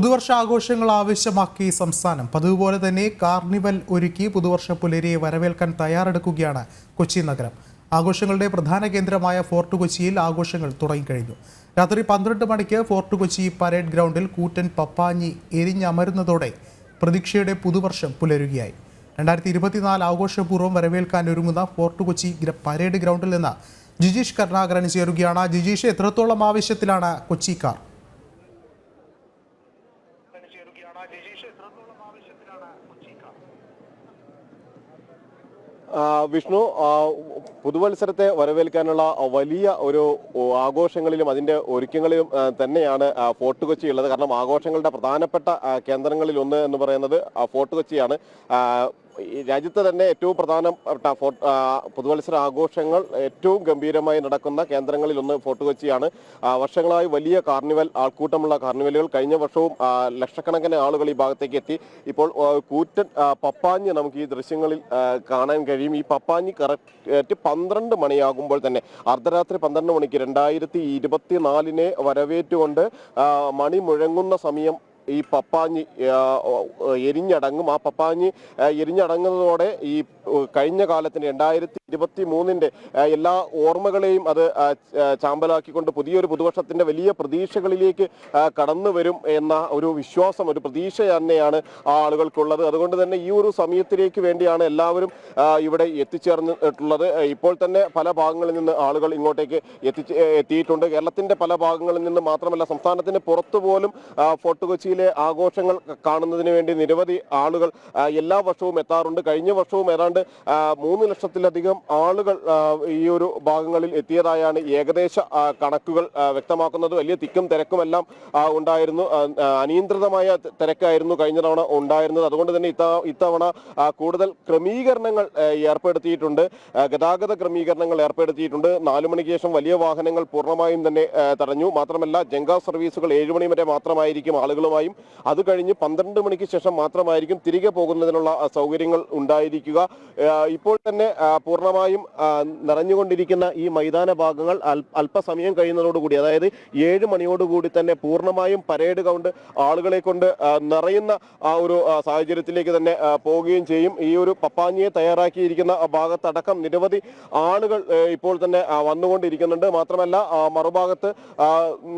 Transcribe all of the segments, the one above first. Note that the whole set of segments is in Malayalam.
പുതുവർഷ ആഘോഷങ്ങൾ ആവശ്യമാക്കി സംസ്ഥാനം. പതിവ് പോലെ തന്നെ കാർണിവൽ ഒരുക്കി പുതുവർഷ പുലരിയെ വരവേൽക്കാൻ തയ്യാറെടുക്കുകയാണ് കൊച്ചി നഗരം. ആഘോഷങ്ങളുടെ പ്രധാന കേന്ദ്രമായ ഫോർട്ട് കൊച്ചിയിൽ ആഘോഷങ്ങൾ തുടങ്ങിക്കഴിഞ്ഞു. രാത്രി പന്ത്രണ്ട് മണിക്ക് ഫോർട്ട് കൊച്ചി പരേഡ് ഗ്രൗണ്ടിൽ കൂറ്റൻ പപ്പാഞ്ഞി എരിഞ്ഞമരുന്നതോടെ പ്രതീക്ഷയുടെ പുതുവർഷം പുലരുകയായി. രണ്ടായിരത്തി ഇരുപത്തിനാല് ആഘോഷപൂർവം വരവേൽക്കാൻ ഒരുങ്ങുന്ന ഫോർട്ട് കൊച്ചി പരേഡ് ഗ്രൗണ്ടിൽ നിന്ന് ജിജീഷ് കരുണാകരൻ ചേരുകയാണ്. ജിജീഷ് എത്രത്തോളം ആവശ്യത്തിലാണ് കൊച്ചിക്കാർ? വിഷ്ണു പുതുവത്സരത്തെ വരവേൽക്കാനുള്ള വലിയ ഒരു ആഘോഷങ്ങളിലും അതിന്റെ ഒരുക്കങ്ങളിലും തന്നെയാണ് ഫോർട്ട് കൊച്ചി ഉള്ളത്. കാരണം ആഘോഷങ്ങളുടെ പ്രധാനപ്പെട്ട കേന്ദ്രങ്ങളിൽ ഒന്ന് എന്ന് പറയുന്നത് ഫോർട്ട് കൊച്ചിയാണ്. രാജ്യത്ത് തന്നെ ഏറ്റവും പ്രധാനപ്പെട്ട പുതുവത്സര ആഘോഷങ്ങൾ ഏറ്റവും ഗംഭീരമായി നടക്കുന്ന കേന്ദ്രങ്ങളിൽ ഒന്ന് ഫോർട്ട് കൊച്ചിയാണ് വർഷങ്ങളായി വലിയ കാർണിവൽ ആൾക്കൂട്ടമുള്ള കാർണിവലുകൾ കഴിഞ്ഞ വർഷവും ലക്ഷക്കണക്കിന് ആളുകൾ ഈ ഭാഗത്തേക്ക് എത്തി. ഇപ്പോൾ കൂറ്റൻ പപ്പാഞ്ഞ് നമുക്ക് ഈ ദൃശ്യങ്ങളിൽ കാണാൻ കഴിയും. ഈ പപ്പാഞ്ഞ് കറക്റ്റ് പന്ത്രണ്ട് മണിയാകുമ്പോൾ തന്നെ അർദ്ധരാത്രി പന്ത്രണ്ട് മണിക്ക് രണ്ടായിരത്തി ഇരുപത്തിനാലിനെ വരവേറ്റുകൊണ്ട് മണി മുഴങ്ങുന്ന സമയം ഈ പപ്പാഞ്ഞി എരിഞ്ഞടങ്ങും. ആ പപ്പാഞ്ഞി എരിഞ്ഞടങ്ങുന്നതോടെ ഈ കഴിഞ്ഞ കാലത്തിന് രണ്ടായിരത്തി ഇരുപത്തി മൂന്നിന്റെ എല്ലാ ഓർമ്മകളെയും അത് ചാമ്പലാക്കിക്കൊണ്ട് പുതിയൊരു പുതുവർഷത്തിന്റെ വലിയ പ്രതീക്ഷകളിലേക്ക് കടന്നു വരും എന്ന ഒരു വിശ്വാസം ഒരു പ്രതീക്ഷ തന്നെയാണ് ആ ആളുകൾക്കുള്ളത്. അതുകൊണ്ട് തന്നെ ഈ ഒരു സമയത്തിലേക്ക് വേണ്ടിയാണ് എല്ലാവരും ഇവിടെ എത്തിച്ചേർന്നിട്ടുള്ളത്. ഇപ്പോൾ തന്നെ പല ഭാഗങ്ങളിൽ നിന്ന് ആളുകൾ ഇങ്ങോട്ടേക്ക് എത്തിച്ച് എത്തിയിട്ടുണ്ട്. കേരളത്തിന്റെ പല ഭാഗങ്ങളിൽ നിന്ന് മാത്രമല്ല സംസ്ഥാനത്തിന് പുറത്തുപോലും ഫോർട്ട് കൊച്ചിയിലെ ആഘോഷങ്ങൾ കാണുന്നതിന് വേണ്ടി നിരവധി ആളുകൾ എല്ലാ വർഷവും എത്താറുണ്ട്. കഴിഞ്ഞ വർഷവും ഏതാണ്ട് മൂന്ന് ലക്ഷത്തിലധികം ആളുകൾ ഈ ഒരു ഭാഗങ്ങളിൽ എത്തിയതായാണ് ഏകദേശ കണക്കുകൾ വ്യക്തമാക്കുന്നത്. വലിയ തിക്കും തിരക്കും എല്ലാം ഉണ്ടായിരുന്നു. അനിയന്ത്രിതമായ തിരക്കായിരുന്നു കഴിഞ്ഞ തവണ ഉണ്ടായിരുന്നത്. അതുകൊണ്ട് തന്നെ ഇത്ത ഇത്തവണ കൂടുതൽ ക്രമീകരണങ്ങൾ ഏർപ്പെടുത്തിയിട്ടുണ്ട്. ഗതാഗത ക്രമീകരണങ്ങൾ ഏർപ്പെടുത്തിയിട്ടുണ്ട്. നാലു മണിക്ക് ശേഷം വലിയ വാഹനങ്ങൾ പൂർണമായും തന്നെ തടഞ്ഞു. മാത്രമല്ല ജങ്ക സർവീസുകൾ ഏഴുമണി വരെ മാത്രമായിരിക്കും ആളുകളുമായും അത് കഴിഞ്ഞ് പന്ത്രണ്ട് മണിക്ക് ശേഷം മാത്രമായിരിക്കും തിരികെ പോകുന്നതിനുള്ള സൗകര്യങ്ങൾ ഉണ്ടായിരിക്കുക. ഇപ്പോൾ തന്നെ പൂർണമായും നിറഞ്ഞുകൊണ്ടിരിക്കുന്ന ഈ മൈതാന ഭാഗങ്ങൾ അല്പസമയം കഴിയുന്നതോടുകൂടി അതായത് ഏഴ് മണിയോടുകൂടി തന്നെ പൂർണമായും പരേഡ് കൗണ്ട് ആളുകളെ കൊണ്ട് നിറയുന്ന ആ ഒരു സാഹചര്യത്തിലേക്ക് തന്നെ പോവുകയും ചെയ്യും. ഈ ഒരു പപ്പാഞ്ഞിയെ തയ്യാറാക്കിയിരിക്കുന്ന ഭാഗത്തടക്കം നിരവധി ആളുകൾ ഇപ്പോൾ തന്നെ വന്നുകൊണ്ടിരിക്കുന്നുണ്ട്. മാത്രമല്ല മറുഭാഗത്ത്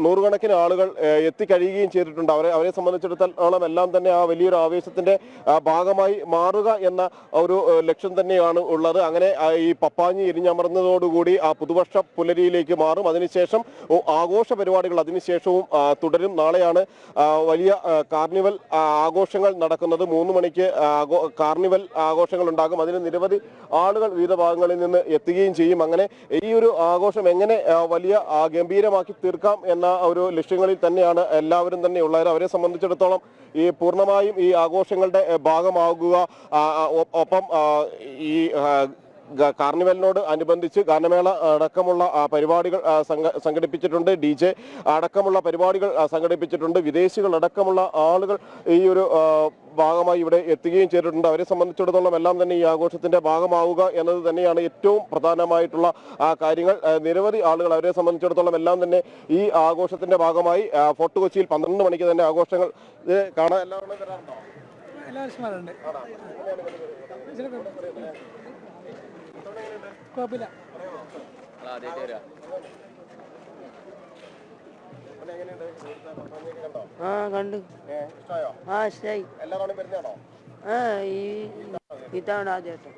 നൂറുകണക്കിന് ആളുകൾ എത്തിക്കഴിയുകയും ചെയ്തിട്ടുണ്ട്. അവരെ അവരെ സംബന്ധിച്ചിടത്തോളം എല്ലാം തന്നെ ആ വലിയൊരു ആവേശത്തിന്റെ ഭാഗമായി മാറുക എന്ന ഒരു ലക്ഷ്യം തന്നെയാണ് ഉള്ളത്. അങ്ങനെ ഈ പപ്പാഞ്ഞി എരിഞ്ഞമർന്നതോടുകൂടി ആ പുതുവർഷ പുലരിയിലേക്ക് മാറും. അതിനുശേഷം ആഘോഷ പരിപാടികൾ അതിനുശേഷവും തുടരും. നാളെയാണ് വലിയ കാർണിവൽ ആഘോഷങ്ങൾ നടക്കുന്നത്. മൂന്ന് മണിക്ക് കാർണിവൽ ആഘോഷങ്ങൾ ഉണ്ടാകും. അതിന് നിരവധി ആളുകൾ വിവിധ ഭാഗങ്ങളിൽ നിന്ന് എത്തുകയും ചെയ്യും. അങ്ങനെ ഈ ഒരു ആഘോഷം എങ്ങനെ വലിയ ഗംഭീരമാക്കി തീർക്കാം എന്ന ഒരു ലക്ഷ്യങ്ങളിൽ തന്നെയാണ് എല്ലാവരും തന്നെ ഉള്ളവർ അവരെ സംബന്ധിച്ചിടത്തോളം ഈ പൂർണമായും ഈ ആഘോഷങ്ങളുടെ ഭാഗമാകുക ഒപ്പം ഈ കാർണിവലിനോട് അനുബന്ധിച്ച് ഗാനമേള അടക്കമുള്ള പരിപാടികൾ സംഘടിപ്പിച്ചിട്ടുണ്ട്. ഡി ജെ അടക്കമുള്ള പരിപാടികൾ സംഘടിപ്പിച്ചിട്ടുണ്ട്. വിദേശികൾ അടക്കമുള്ള ആളുകൾ ഈ ഒരു ഭാഗമായി ഇവിടെ എത്തുകയും ചെയ്തിട്ടുണ്ട്. അവരെ സംബന്ധിച്ചിടത്തോളം എല്ലാം തന്നെ ഈ ആഘോഷത്തിന്റെ ഭാഗമാവുക എന്നത് തന്നെയാണ് ഏറ്റവും പ്രധാനമായിട്ടുള്ള ആ കാര്യങ്ങൾ. നിരവധി ആളുകൾ അവരെ സംബന്ധിച്ചിടത്തോളം എല്ലാം തന്നെ ഈ ആഘോഷത്തിന്റെ ഭാഗമായി ഫോർട്ട് കൊച്ചിയിൽ പന്ത്രണ്ട് മണിക്ക് തന്നെ ആഘോഷങ്ങൾ കാണാൻ എല്ലാവരും വരാറുണ്ട്? കുഴപ്പമില്ല. ആ കണ്ടു. ഇഷ്ടമായോ ആ തവണയും ആ ഈ ഇതാണ് ആദ്യമായിട്ട്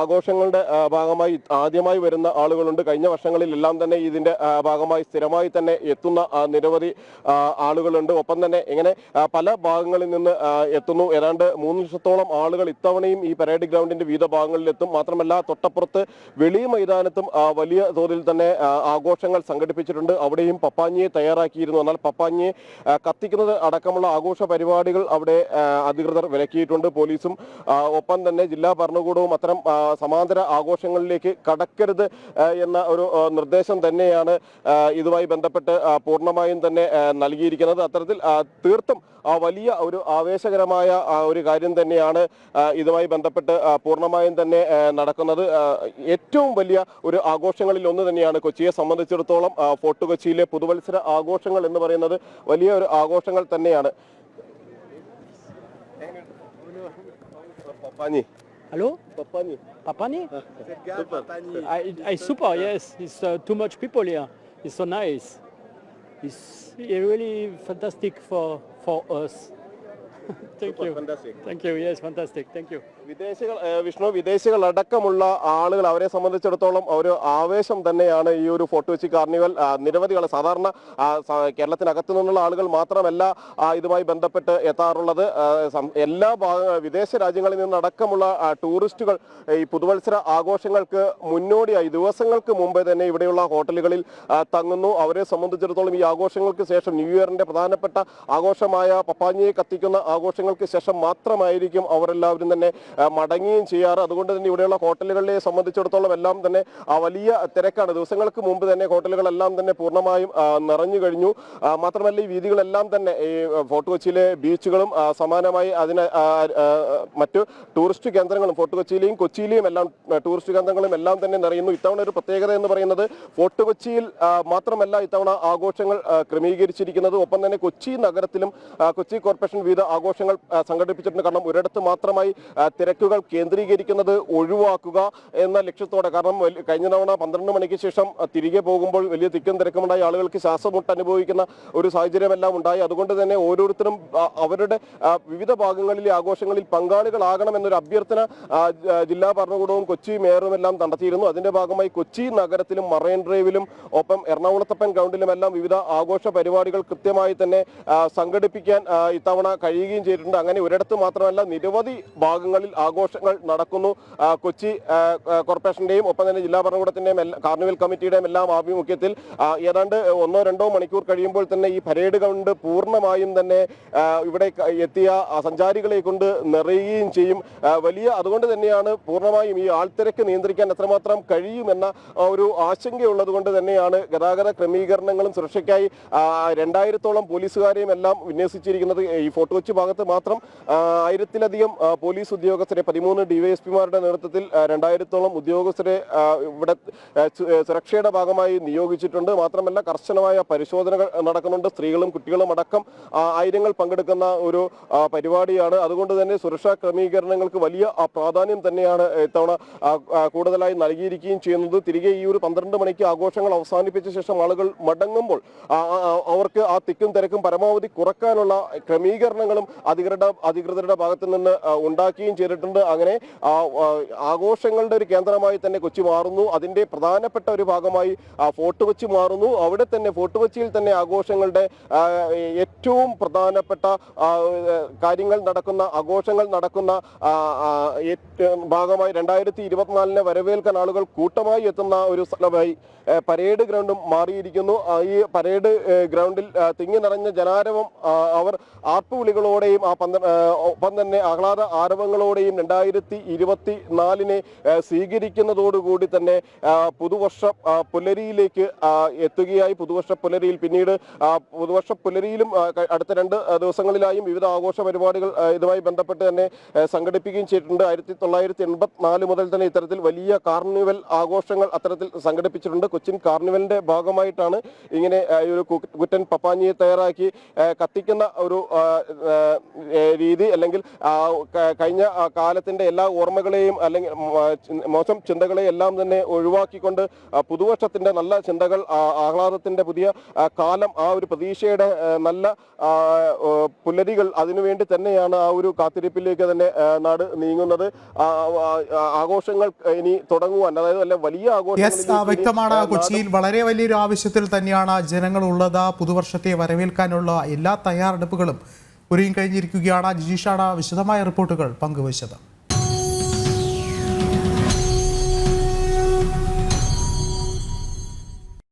ആഘോഷങ്ങളുടെ ഭാഗമായി ആദ്യമായി വരുന്ന ആളുകളുണ്ട്. കഴിഞ്ഞ വർഷങ്ങളിലെല്ലാം തന്നെ ഇതിന്റെ ഭാഗമായി സ്ഥിരമായി തന്നെ എത്തുന്ന നിരവധി ആളുകളുണ്ട്. ഒപ്പം തന്നെ ഇങ്ങനെ പല ഭാഗങ്ങളിൽ നിന്ന് എത്തുന്നു. ഏതാണ്ട് മൂന്ന് ലക്ഷത്തോളം ആളുകൾ ഇത്തവണയും ഈ പരേഡ് ഗ്രൗണ്ടിന്റെ വിവിധ ഭാഗങ്ങളിലെത്തും. മാത്രമല്ല തൊട്ടപ്പുറത്ത് വെളിയ മൈതാനത്തും വലിയ തോതിൽ തന്നെ ആഘോഷങ്ങൾ സംഘടിപ്പിച്ചിട്ടുണ്ട്. അവിടെയും പപ്പാഞ്ഞിയെ തയ്യാറാക്കിയിരുന്നു. എന്നാൽ പപ്പാഞ്ഞിയെ കത്തിക്കുന്നത് അടക്കമുള്ള ആഘോഷ പരിപാടികൾ അവിടെ അധികൃതർ വിലക്കിയിട്ടുണ്ട്. പോലീസും ഒപ്പം തന്നെ ജില്ലാ ഭരണകൂടവും ഭരണകൂടവും അത്തരം സമാന്തര ആഘോഷങ്ങളിലേക്ക് കടക്കരുത് എന്ന ഒരു നിർദ്ദേശം തന്നെയാണ് ഇതുമായി ബന്ധപ്പെട്ട് പൂർണമായും തന്നെ നൽകിയിരിക്കുന്നത്. അത്തരത്തിൽ തീർത്തും വലിയ ഒരു ആവേശകരമായ ഒരു കാര്യം തന്നെയാണ് ഇതുമായി ബന്ധപ്പെട്ട് പൂർണമായും തന്നെ നടക്കുന്നത്. ഏറ്റവും വലിയ ഒരു ആഘോഷങ്ങളിൽ ഒന്ന് തന്നെയാണ് കൊച്ചിയെ സംബന്ധിച്ചിടത്തോളം ഫോർട്ട് കൊച്ചിയിലെ പുതുവത്സര ആഘോഷങ്ങൾ എന്ന് പറയുന്നത് വലിയ ഒരു ആഘോഷങ്ങൾ തന്നെയാണ്. പപ്പാഞ്ഞി Hello? Papani. Papani? Ah. super. Papani. I, I super, yes. It's uh, too much people here. It's so nice. It's really fantastic for, for us. Thank you. Thank you. Yes, fantastic. Thank you. വിദേശികൾ വിഷ്ണു വിഷ്ണു വിദേശികളടക്കമുള്ള ആളുകൾ അവരെ സംബന്ധിച്ചിടത്തോളം ഒരു ആവേശം തന്നെയാണ് ഈ ഒരു ഫോർട്ട് കൊച്ചി കാർണിവൽ നിരവധികൾ നിരവധി ആൾ സാധാരണ കേരളത്തിനകത്തു നിന്നുള്ള ആളുകൾ മാത്രമല്ല ഇതുമായി ബന്ധപ്പെട്ട് എത്താറുള്ളത് എല്ലാ ഭാഗ വിദേശ രാജ്യങ്ങളിൽ നിന്നടക്കമുള്ള ടൂറിസ്റ്റുകൾ ഈ പുതുവത്സര ആഘോഷങ്ങൾക്ക് മുന്നോടിയായി ദിവസങ്ങൾക്ക് മുമ്പേ തന്നെ ഇവിടെയുള്ള ഹോട്ടലുകളിൽ തങ്ങുന്നു അവരെ സംബന്ധിച്ചിടത്തോളം ഈ ആഘോഷങ്ങൾക്ക് ശേഷം ന്യൂ ഇയറിന്റെ പ്രധാനപ്പെട്ട ആഘോഷമായ പപ്പാഞ്ഞിയെ കത്തിക്കുന്ന ആഘോഷങ്ങൾക്ക് ശേഷം മാത്രമായിരിക്കും അവരെല്ലാവരും തന്നെ മടങ്ങുകയും ചെയ്യാറ്. അതുകൊണ്ട് തന്നെ ഇവിടെയുള്ള ഹോട്ടലുകളെ സംബന്ധിച്ചിടത്തോളം എല്ലാം തന്നെ വലിയ തിരക്കാണ്. ദിവസങ്ങൾക്ക് മുമ്പ് തന്നെ ഹോട്ടലുകളെല്ലാം തന്നെ പൂർണമായും നിറഞ്ഞു കഴിഞ്ഞു. മാത്രമല്ല ഈ വീതികളെല്ലാം തന്നെ ഈ ഫോർട്ട് കൊച്ചിയിലെ ബീച്ചുകളും സമാനമായി അതിന് മറ്റു ടൂറിസ്റ്റ് കേന്ദ്രങ്ങളും ഫോർട്ട് കൊച്ചിയിലെയും കൊച്ചിയിലെയും എല്ലാം ടൂറിസ്റ്റ് കേന്ദ്രങ്ങളും എല്ലാം തന്നെ നിറയുന്നു. ഇത്തവണ ഒരു പ്രത്യേകത എന്ന് പറയുന്നത് ഫോർട്ട് കൊച്ചിയിൽ മാത്രമല്ല ഇത്തവണ ആഘോഷങ്ങൾ ക്രമീകരിച്ചിരിക്കുന്നത്. ഒപ്പം തന്നെ കൊച്ചി നഗരത്തിലും കൊച്ചി കോർപ്പറേഷൻ വിവിധ ആഘോഷങ്ങൾ സംഘടിപ്പിച്ചിട്ടുണ്ട്. കാരണം ഒരിടത്ത് മാത്രമായി തിരക്കുകൾ കേന്ദ്രീകരിക്കുന്നത് ഒഴിവാക്കുക എന്ന ലക്ഷ്യത്തോടെ. കാരണം കഴിഞ്ഞ തവണ പന്ത്രണ്ട് മണിക്ക് ശേഷം തിരികെ പോകുമ്പോൾ വലിയ തിക്കും തിരക്കുമുണ്ടായി. ആളുകൾക്ക് ശ്വാസമുട്ട് അനുഭവിക്കുന്ന ഒരു സാഹചര്യമെല്ലാം ഉണ്ടായി. അതുകൊണ്ട് തന്നെ ഓരോരുത്തരും അവരുടെ വിവിധ ഭാഗങ്ങളിലെ ആഘോഷങ്ങളിൽ പങ്കാളികളാകണം എന്നൊരു അഭ്യർത്ഥന ജില്ലാ ഭരണകൂടവും കൊച്ചി മേയറും എല്ലാം നടത്തിയിരുന്നു. അതിന്റെ ഭാഗമായി കൊച്ചി നഗരത്തിലും മറൈൻ ഡ്രൈവിലും ഒപ്പം എറണാകുളത്തപ്പൻ ഗ്രൗണ്ടിലും എല്ലാം വിവിധ ആഘോഷ പരിപാടികൾ കൃത്യമായി തന്നെ സംഘടിപ്പിക്കാൻ ഇത്തവണ ഇത്തവണ കഴിയുകയും ചെയ്തിട്ടുണ്ട്. അങ്ങനെ ഒരിടത്ത് മാത്രമല്ല നിരവധി ഭാഗങ്ങളിൽ ആഘോഷങ്ങൾ നടക്കുന്നു. കൊച്ചി കോർപ്പറേഷന്റെയും ഒപ്പം തന്നെ ജില്ലാ ഭരണകൂടത്തിന്റെയും എല്ലാ- കാർണിവൽ കമ്മിറ്റിയുടെയും എല്ലാം ആഭിമുഖ്യത്തിൽ ഏതാണ്ട് ഒന്നോ രണ്ടോ മണിക്കൂർ കഴിയുമ്പോൾ തന്നെ ഈ പരേഡ് കൊണ്ട് പൂർണമായും തന്നെ ഇവിടെ എത്തിയ സഞ്ചാരികളെ കൊണ്ട് നിറയുകയും ചെയ്യും. വലിയ അതുകൊണ്ട് തന്നെയാണ് പൂർണമായും ഈ ആൾത്തിരക്ക് നിയന്ത്രിക്കാൻ എത്രമാത്രം കഴിയുമെന്ന ഒരു ആശങ്കയുള്ളത് കൊണ്ട് തന്നെയാണ് ഗതാഗത ക്രമീകരണങ്ങളും സുരക്ഷയ്ക്കായി രണ്ടായിരത്തോളം പോലീസുകാരെയും എല്ലാം വിന്യസിച്ചിരിക്കുന്നത് ഈ ഫോർട്ട് കൊച്ചി ഭാഗത്ത് മാത്രം ആയിരത്തിലധികം പോലീസ് ഉദ്യോഗസ്ഥരെ പതിമൂന്ന് ഡിവൈഎസ്പിമാരുടെ നേതൃത്വത്തിൽ രണ്ടായിരത്തോളം ഉദ്യോഗസ്ഥരെ ഇവിടെ സുരക്ഷയുടെ ഭാഗമായി നിയോഗിച്ചിട്ടുണ്ട്. മാത്രമല്ല കർശനമായ പരിശോധനകൾ നടക്കുന്നുണ്ട്. സ്ത്രീകളും കുട്ടികളും അടക്കം ആയിരങ്ങൾ പങ്കെടുക്കുന്ന ഒരു പരിപാടിയാണ്. അതുകൊണ്ട് തന്നെ സുരക്ഷാ ക്രമീകരണങ്ങൾക്ക് വലിയ പ്രാധാന്യം തന്നെയാണ് ഇത്തവണ കൂടുതലായി നൽകിയിരിക്കുകയും ചെയ്യുന്നത്. തിരികെ ഈ ഒരു പന്ത്രണ്ട് മണിക്ക് ആഘോഷങ്ങൾ അവസാനിപ്പിച്ച ശേഷം ആളുകൾ മടങ്ങുമ്പോൾ അവർക്ക് ആ തിക്കും തിരക്കും പരമാവധി കുറക്കാനുള്ള ക്രമീകരണങ്ങളും അധികൃത അധികൃതരുടെ ഭാഗത്തു നിന്ന് ഉണ്ടാക്കുകയും ചെയ്തിട്ടുണ്ട്. അങ്ങനെ ആഘോഷങ്ങളുടെ ഒരു കേന്ദ്രമായി തന്നെ കൊച്ചി മാറുന്നു. അതിന്റെ പ്രധാനപ്പെട്ട ഒരു ഭാഗമായി ഫോർട്ട് കൊച്ചി മാറുന്നു. അവിടെ തന്നെ ഫോർട്ട് കൊച്ചിയിൽ തന്നെ ആഘോഷങ്ങളുടെ ഏറ്റവും പ്രധാനപ്പെട്ട കാര്യങ്ങൾ നടക്കുന്ന ആഘോഷങ്ങൾ നടക്കുന്ന ഭാഗമായി രണ്ടായിരത്തി ഇരുപത്തിനാലിനെ വരവേൽക്കാൻ ആളുകൾ കൂട്ടമായി എത്തുന്ന ഒരു സ്ഥലമായി പരേഡ് ഗ്രൗണ്ടും മാറിയിരിക്കുന്നു. ഈ പരേഡ് ഗ്രൗണ്ടിൽ തിങ്ങി നിറഞ്ഞ ജനാരവം അവർ അവർ ആർപ്പുവിളികളോടെയും ആ പന്ത ഒപ്പം തന്നെ ആഹ്ലാദ ആരവങ്ങളോടെയും രണ്ടായിരത്തി ഇരുപത്തി നാലിനെ സ്വീകരിക്കുന്നതോടുകൂടി തന്നെ പുതുവർഷ പുലരിയിലേക്ക് എത്തുകയായി. പുതുവർഷ പുലരിയിൽ പിന്നീട് പുതുവർഷ പുലരിയിലും അടുത്ത രണ്ട് ദിവസങ്ങളിലായും വിവിധ ആഘോഷ പരിപാടികൾ ഇതുമായി ബന്ധപ്പെട്ട് തന്നെ സംഘടിപ്പിക്കുകയും ചെയ്തിട്ടുണ്ട്. ആയിരത്തി തൊള്ളായിരത്തി എൺപത്തിനാല് മുതൽ തന്നെ ഇത്തരത്തിൽ വലിയ കാർണിവൽ ആഘോഷങ്ങൾ അത്തരത്തിൽ സംഘടിപ്പിച്ചിട്ടുണ്ട്. കൊച്ചിൻ കാർണിവലിന്റെ ഭാഗമായിട്ടാണ് ഇങ്ങനെ ഒരു കുറ്റൻ പപ്പാഞ്ഞിയെ തയ്യാറാക്കി കത്തിക്കുന്ന ഒരു രീതി അല്ലെങ്കിൽ കഴിഞ്ഞ കാലത്തിന്റെ എല്ലാ ഓർമ്മകളെയും അല്ലെങ്കിൽ മോശം ചിന്തകളെയും എല്ലാം തന്നെ ഒഴിവാക്കിക്കൊണ്ട് പുതുവർഷത്തിന്റെ നല്ല ചിന്തകൾ ആഹ്ലാദത്തിന്റെ പുതിയ കാലം ആ ഒരു പ്രതീക്ഷയുടെ നല്ല പുലരികൾ അതിനുവേണ്ടി തന്നെയാണ് ആ ഒരു കാത്തിരിപ്പിലേക്ക് തന്നെ നാട് നീങ്ങുന്നത്. ആഘോഷങ്ങൾ ഇനി തുടങ്ങുവാൻ അതായത് അല്ല വലിയ ആഘോഷങ്ങൾ വ്യക്തമാണ്. കൊച്ചിയിൽ വളരെ വലിയൊരു ആവശ്യത്തിൽ തന്നെയാണ് ജനങ്ങൾ ഉള്ളത് പുതുവർഷത്തെ വരവേൽക്കാനുള്ള എല്ലാ തയ്യാറെടുപ്പുകളും ഒരുങ്ങി കഴിഞ്ഞിരിക്കുകയാണ് ജിജീഷാണ് വിശദമായ റിപ്പോർട്ടുകൾ പങ്കുവച്ചത്.